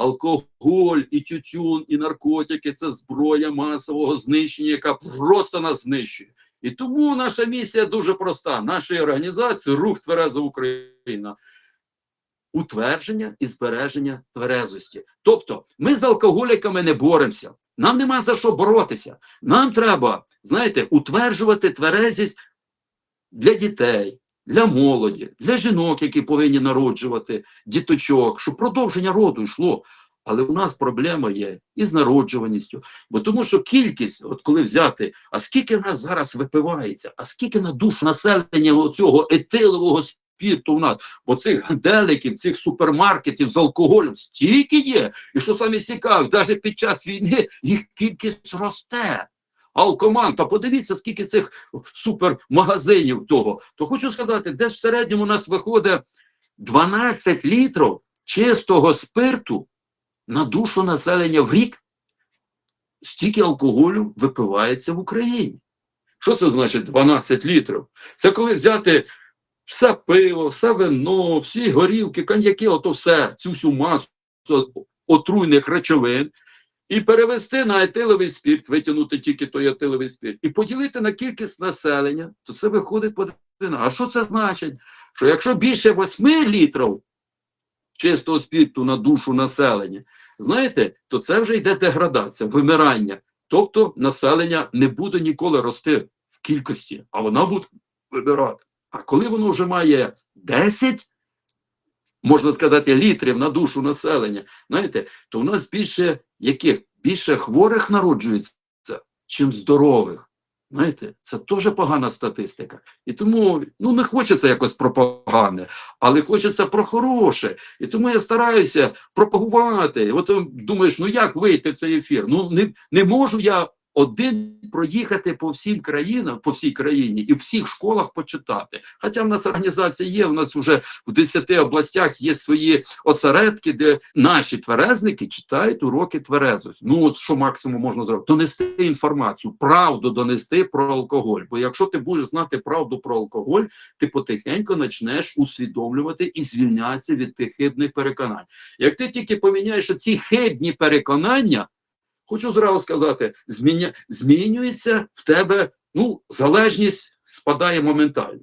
алкоголь, і тютюн, і наркотики це зброя масового знищення, яка просто нас знищує. І тому наша місія дуже проста. Нашої організації Рух Твереза Україна. Утвердження і збереження тверезості. Тобто, ми з алкоголіками не боремося. Нам нема за що боротися. Нам треба, знаєте, утверджувати тверезість для дітей, для молоді, для жінок, які повинні народжувати діточок, щоб продовження роду йшло. Але у нас проблема є і з народжуваністю. Бо тому що кількість, от коли взяти, а скільки нас зараз випивається, а скільки на душу населення оцього етилового спірту у нас, оцих ганделиків, цих супермаркетів з алкоголем стільки є. І що саме цікаве, навіть під час війни їх кількість росте. Алкоман, та подивіться, скільки цих супермагазинів того. То хочу сказати, десь в середньому у нас виходить 12 літрів чистого спирту на душу населення в рік. Стільки алкоголю випивається в Україні. Що це значить 12 літрів? Це коли взяти все пиво, все вино, всі горілки, коньяки, ото все, цю всю масу отруйних речовин, і перевести на етиловий спирт, витягнути тільки той етиловий спирт, і поділити на кількість населення, то це виходить по 12. А що це значить? Що якщо більше 8 літрів чистого спирту на душу населення, знаєте, то це вже йде деградація, вимирання. Тобто населення не буде ніколи рости в кількості, а вона буде вибирати. А коли воно вже має 10, можна сказати, літрів на душу населення, знаєте, то в нас більше яких? Більше хворих народжується, чим здорових. Знаєте, це теж погана статистика. І тому ну, не хочеться якось про погане, але хочеться про хороше. І тому я стараюся пропагувати. От е, думаєш, ну як вийти в цей ефір? Ну не, не можу я один проїхати по всім країнам, по всій країні і в всіх школах почитати. Хоча в нас організація є, у нас вже в 10 областях є свої осередки, де наші тверезники читають уроки тверезості. Ну от що максимум можна зробити? Донести інформацію, правду донести про алкоголь. Бо якщо ти будеш знати правду про алкоголь, ти потихеньку почнеш усвідомлювати і звільнятися від тих хибних переконань. Як ти тільки поміняєш ці хибні переконання. Хочу зразу сказати, змінюється в тебе, ну, залежність спадає моментально.